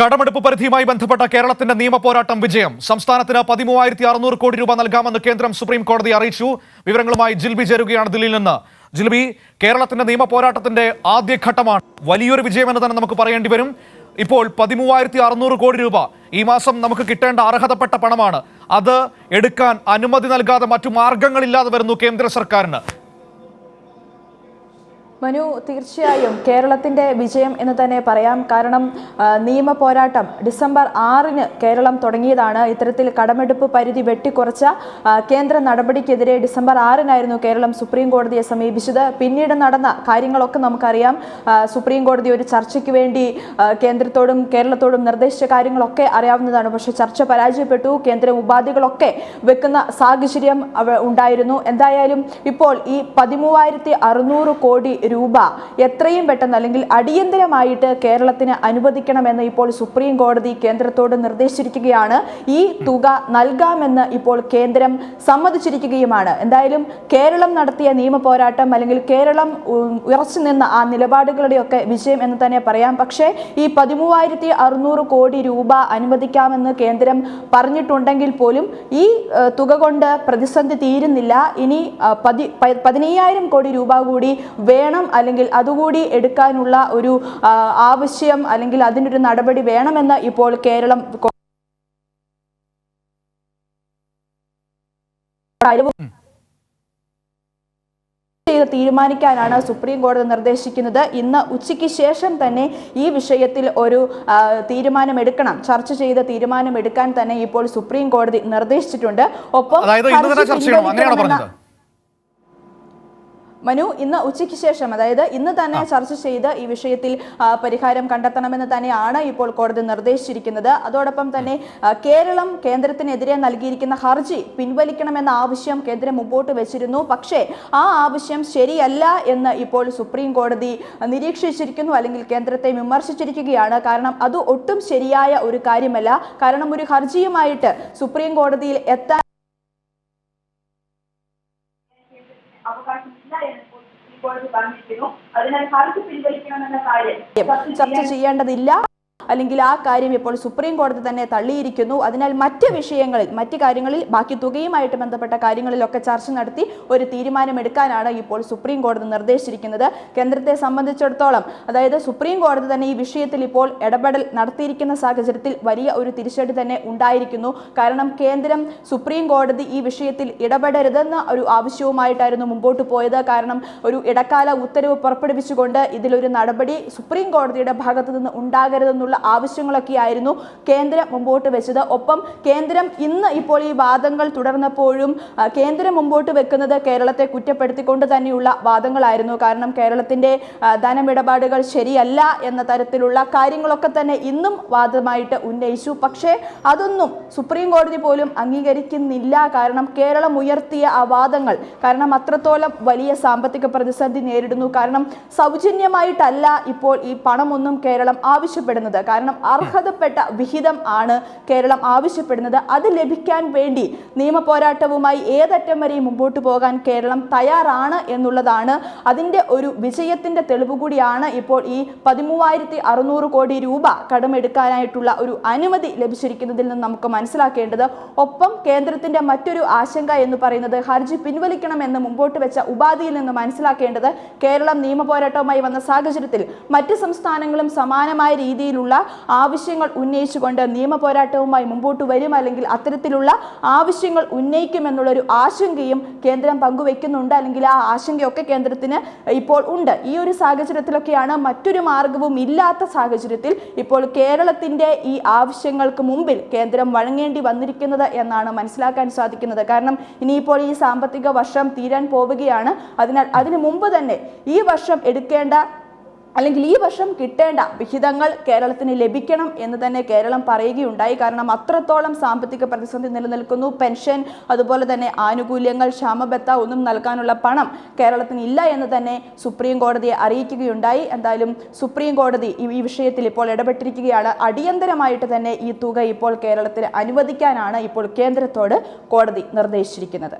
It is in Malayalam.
കടമെടുപ്പ് പരിധിയുമായി ബന്ധപ്പെട്ട കേരളത്തിന്റെ നിയമ പോരാട്ടം വിജയം. സംസ്ഥാനത്തിന് പതിമൂവായിരത്തി അറുന്നൂറ് കോടി രൂപ നൽകാമെന്ന് കേന്ദ്രം സുപ്രീം കോടതി അറിയിച്ചു. വിവരങ്ങളുമായി ജിൽബി ചേരുകയാണ് ദില്ലിയിൽ നിന്ന്. ജിൽബി കേരളത്തിന്റെ നിയമ പോരാട്ടത്തിന്റെ ആദ്യഘട്ടമാണ്. വലിയൊരു വിജയമെന്ന് തന്നെ നമുക്ക് പറയേണ്ടി വരും. ഇപ്പോൾ പതിമൂവായിരത്തി അറുന്നൂറ് കോടി രൂപ ഈ മാസം നമുക്ക് കിട്ടേണ്ട അർഹതപ്പെട്ട പണമാണ്. അത് എടുക്കാൻ അനുമതി നൽകാതെ മറ്റു മാർഗങ്ങളില്ലാതെ വരുന്നു കേന്ദ്ര സർക്കാരിന്. മനു തീർച്ചയായും കേരളത്തിന്റെ വിജയം എന്ന് തന്നെ പറയാം. കാരണം നിയമ പോരാട്ടം ഡിസംബർ ആറിന് കേരളം തുടങ്ങിയതാണ്. ഇത്തരത്തിൽ കടമെടുപ്പ് പരിധി വെട്ടിക്കുറച്ച കേന്ദ്ര നടപടിക്കെതിരെ ഡിസംബർ ആറിനായിരുന്നു കേരളം സുപ്രീം കോടതിയെ സമീപിച്ചത്. പിന്നീട് നടന്ന കാര്യങ്ങളൊക്കെ നമുക്കറിയാം. സുപ്രീം കോടതി ഒരു ചർച്ചയ്ക്ക് വേണ്ടി കേന്ദ്രത്തോടും കേരളത്തോടും നിർദ്ദേശിച്ച കാര്യങ്ങളൊക്കെ അറിയാവുന്നതാണ്. പക്ഷേ ചർച്ച പരാജയപ്പെട്ടു. കേന്ദ്രം ഉപാധികളൊക്കെ വെക്കുന്ന സാഹചര്യം ഉണ്ടായിരുന്നു. എന്തായാലും ഇപ്പോൾ ഈ പതിമൂവായിരത്തി കോടി രൂപ എത്രയും പെട്ടെന്ന് അല്ലെങ്കിൽ അടിയന്തരമായിട്ട് കേരളത്തിന് അനുവദിക്കണമെന്ന് ഇപ്പോൾ സുപ്രീം കോടതി കേന്ദ്രത്തോട് നിർദ്ദേശിച്ചിരിക്കുകയാണ്. ഈ തുക നൽകാമെന്ന് ഇപ്പോൾ കേന്ദ്രം സമ്മതിച്ചിരിക്കുകയുമാണ്. എന്തായാലും കേരളം നടത്തിയ നിയമ പോരാട്ടം അല്ലെങ്കിൽ കേരളം ഉറച്ചു നിന്ന ആ നിലപാടുകളുടെയൊക്കെ വിജയം എന്ന് തന്നെ പറയാം. പക്ഷേ ഈ പതിമൂവായിരത്തി അറുന്നൂറ് കോടി രൂപ അനുവദിക്കാമെന്ന് കേന്ദ്രം പറഞ്ഞിട്ടുണ്ടെങ്കിൽ പോലും ഈ തുക കൊണ്ട് പ്രതിസന്ധി തീരുന്നില്ല. ഇനി പതി പതിനയ്യായിരം കോടി രൂപ കൂടി വേണം അല്ലെങ്കിൽ അതുകൂടി എടുക്കാനുള്ള ഒരു ആവശ്യം അല്ലെങ്കിൽ അതിനൊരു നടപടി വേണമെന്ന് ഇപ്പോൾ കേരളം ചെയ്ത് തീരുമാനിക്കാനാണ് സുപ്രീം കോടതി നിർദ്ദേശിക്കുന്നത്. ഇന്ന് ഉച്ചയ്ക്ക് ശേഷം തന്നെ ഈ വിഷയത്തിൽ ഒരു തീരുമാനമെടുക്കണം. ചർച്ച ചെയ്ത് തീരുമാനമെടുക്കാൻ തന്നെ ഇപ്പോൾ സുപ്രീം കോടതി നിർദ്ദേശിച്ചിട്ടുണ്ട്. ഒപ്പം അതായത് ഇന്ന് തന്നെ ഹർജി ചർച്ച ചെയ്യണം അങ്ങനെയാണ് പിൻവലിക്കണമെന്ന- പറഞ്ഞത് മനു ഇന്ന് ഉച്ചയ്ക്ക് ശേഷം അതായത് ഇന്ന് തന്നെ ചർച്ച ചെയ്ത് ഈ വിഷയത്തിൽ പരിഹാരം കണ്ടെത്തണമെന്ന് തന്നെയാണ് ഇപ്പോൾ കോടതി നിർദ്ദേശിച്ചിരിക്കുന്നത്. അതോടൊപ്പം തന്നെ കേരളം കേന്ദ്രത്തിനെതിരെ നൽകിയിരിക്കുന്ന ഹർജി പിൻവലിക്കണമെന്ന ആവശ്യം കേന്ദ്രം മുമ്പോട്ട് വെച്ചിരുന്നു. പക്ഷേ ആ ആവശ്യം ശരിയല്ല എന്ന് ഇപ്പോൾ സുപ്രീം കോടതി നിരീക്ഷിച്ചിരിക്കുന്നു അല്ലെങ്കിൽ കേന്ദ്രത്തെ വിമർശിച്ചിരിക്കുകയാണ്. കാരണം അത് ഒട്ടും ശരിയായ ഒരു കാര്യമല്ല. കാരണം ഒരു ഹർജിയുമായിട്ട് സുപ്രീം കോടതിയിൽ എത്താൻ ചർച്ച ചെയ്യേണ്ടതില്ല. അല്ലെങ്കിൽ ആ കാര്യം ഇപ്പോൾ സുപ്രീം കോടതി തന്നെ തള്ളിയിരിക്കുന്നു. അതിനാൽ മറ്റ് വിഷയങ്ങളിൽ മറ്റ് കാര്യങ്ങളിൽ ബാക്കി തുകയുമായിട്ട് ബന്ധപ്പെട്ട കാര്യങ്ങളിലൊക്കെ ചർച്ച നടത്തി ഒരു തീരുമാനമെടുക്കാനാണ് ഇപ്പോൾ സുപ്രീം കോടതി നിർദ്ദേശിച്ചിരിക്കുന്നത്. കേന്ദ്രത്തെ സംബന്ധിച്ചിടത്തോളം അതായത് സുപ്രീം കോടതി തന്നെ ഈ വിഷയത്തിൽ ഇപ്പോൾ ഇടപെടൽ നടത്തിയിരിക്കുന്ന സാഹചര്യത്തിൽ വലിയ ഒരു തിരിച്ചടി തന്നെ ഉണ്ടായിരിക്കുന്നു. കാരണം കേന്ദ്രം സുപ്രീം കോടതി ഈ വിഷയത്തിൽ ഇടപെടരുതെന്ന ഒരു ആവശ്യവുമായിട്ടായിരുന്നു മുമ്പോട്ട് പോയത്. കാരണം ഒരു ഇടക്കാല ഉത്തരവ് പുറപ്പെടുവിച്ചുകൊണ്ട് ഇതിലൊരു നടപടി സുപ്രീം കോടതിയുടെ ഭാഗത്തു നിന്ന് ഉണ്ടാകരുതെന്നുള്ള ആവശ്യങ്ങളൊക്കെയായിരുന്നു കേന്ദ്രം മുമ്പോട്ട് വെച്ചത്. ഒപ്പം കേന്ദ്രം ഇന്ന് ഇപ്പോൾ ഈ വാദങ്ങൾ തുടർന്നപ്പോഴും കേന്ദ്രം മുമ്പോട്ട് വെക്കുന്നത് കേരളത്തെ കുറ്റപ്പെടുത്തിക്കൊണ്ട് തന്നെയുള്ള വാദങ്ങളായിരുന്നു. കാരണം കേരളത്തിന്റെ ആ, ധനമിടപാടുകൾ ശരിയല്ല എന്ന തരത്തിലുള്ള കാര്യങ്ങളൊക്കെ തന്നെ ഇന്നും വാദമായിട്ട് ഉന്നയിച്ചു. പക്ഷേ അതൊന്നും സുപ്രീം കോടതി പോലും അംഗീകരിക്കുന്നില്ല. കാരണം കേരളം ഉയർത്തിയ ആ വാദങ്ങൾ കാരണം അത്രത്തോളം വലിയ സാമ്പത്തിക പ്രതിസന്ധി നേരിടുന്നു. കാരണം സൗജന്യമായിട്ടല്ല ഇപ്പോൾ ഈ പണമൊന്നും കേരളം ആവശ്യപ്പെടുന്നത്. കാരണം അർഹതപ്പെട്ട വിഹിതം ആണ് കേരളം ആവശ്യപ്പെടുന്നത്. അത് ലഭിക്കാൻ വേണ്ടി നിയമ പോരാട്ടവുമായി ഏതറ്റം വരെയും മുമ്പോട്ട് പോകാൻ കേരളം തയ്യാറാണ് എന്നുള്ളതാണ് അതിന്റെ ഒരു വിജയത്തിന്റെ തെളിവ് കൂടിയാണ് ഇപ്പോൾ ഈ പതിമൂവായിരത്തി അറുന്നൂറ് കോടി രൂപ കടമെടുക്കാനായിട്ടുള്ള ഒരു അനുമതി ലഭിച്ചിരിക്കുന്നതിൽ നിന്ന് നമുക്ക് മനസ്സിലാക്കേണ്ടത് ഒപ്പം കേന്ദ്രത്തിന്റെ മറ്റൊരു ആശങ്ക എന്ന് പറയുന്നത് ഹർജി പിൻവലിക്കണമെന്ന് മുമ്പോട്ട് വെച്ച ഉപാധിയിൽ നിന്ന് മനസ്സിലാക്കേണ്ടത് കേരളം നിയമ പോരാട്ടവുമായി വന്ന സാഹചര്യത്തിൽ മറ്റ് സംസ്ഥാനങ്ങളും സമാനമായ രീതിയിലുള്ള ആവശ്യങ്ങൾ ഉന്നയിച്ചുകൊണ്ട് നിയമ പോരാട്ടവുമായി മുമ്പോട്ട് വരും അല്ലെങ്കിൽ അത്തരത്തിലുള്ള ആവശ്യങ്ങൾ ഉന്നയിക്കുമെന്നുള്ള ഒരു ആശങ്കയും കേന്ദ്രം പങ്കുവെക്കുന്നുണ്ട് അല്ലെങ്കിൽ ആ ആശങ്കയൊക്കെ കേന്ദ്രത്തിന് ഇപ്പോൾ ഉണ്ട്. ഈ ഒരു സാഹചര്യത്തിലൊക്കെയാണ് മറ്റൊരു മാർഗവും ഇല്ലാത്ത സാഹചര്യത്തിൽ ഇപ്പോൾ കേരളത്തിന്റെ ഈ ആവശ്യങ്ങൾക്ക് മുമ്പിൽ കേന്ദ്രം വഴങ്ങേണ്ടി വന്നിരിക്കുന്നത് എന്നാണ് മനസ്സിലാക്കാൻ സാധിക്കുന്നത്. കാരണം ഇനിയിപ്പോൾ ഈ സാമ്പത്തിക വർഷം തീരാൻ പോവുകയാണ്. അതിനാൽ അതിനു മുമ്പ് തന്നെ ഈ വർഷം എടുക്കേണ്ട അല്ലെങ്കിൽ ഈ വർഷം കിട്ടേണ്ട വിഹിതങ്ങൾ കേരളത്തിന് ലഭിക്കണം എന്ന് തന്നെ കേരളം പറയുകയുണ്ടായി. കാരണം അത്രത്തോളം സാമ്പത്തിക പ്രതിസന്ധി നിലനിൽക്കുന്നു. പെൻഷൻ അതുപോലെ തന്നെ ആനുകൂല്യങ്ങൾ ക്ഷാമബത്ത ഒന്നും നൽകാനുള്ള പണം കേരളത്തിന് ഇല്ല എന്ന് തന്നെ സുപ്രീം കോടതിയെ അറിയിക്കുകയുണ്ടായി. എന്തായാലും സുപ്രീം കോടതി ഈ വിഷയത്തിൽ ഇപ്പോൾ ഇടപെട്ടിരിക്കുകയാണ്. അടിയന്തരമായിട്ട് തന്നെ ഈ തുക ഇപ്പോൾ കേരളത്തിന് അനുവദിക്കാനാണ് ഇപ്പോൾ കേന്ദ്രത്തോട് കോടതി നിർദ്ദേശിച്ചിരിക്കുന്നത്.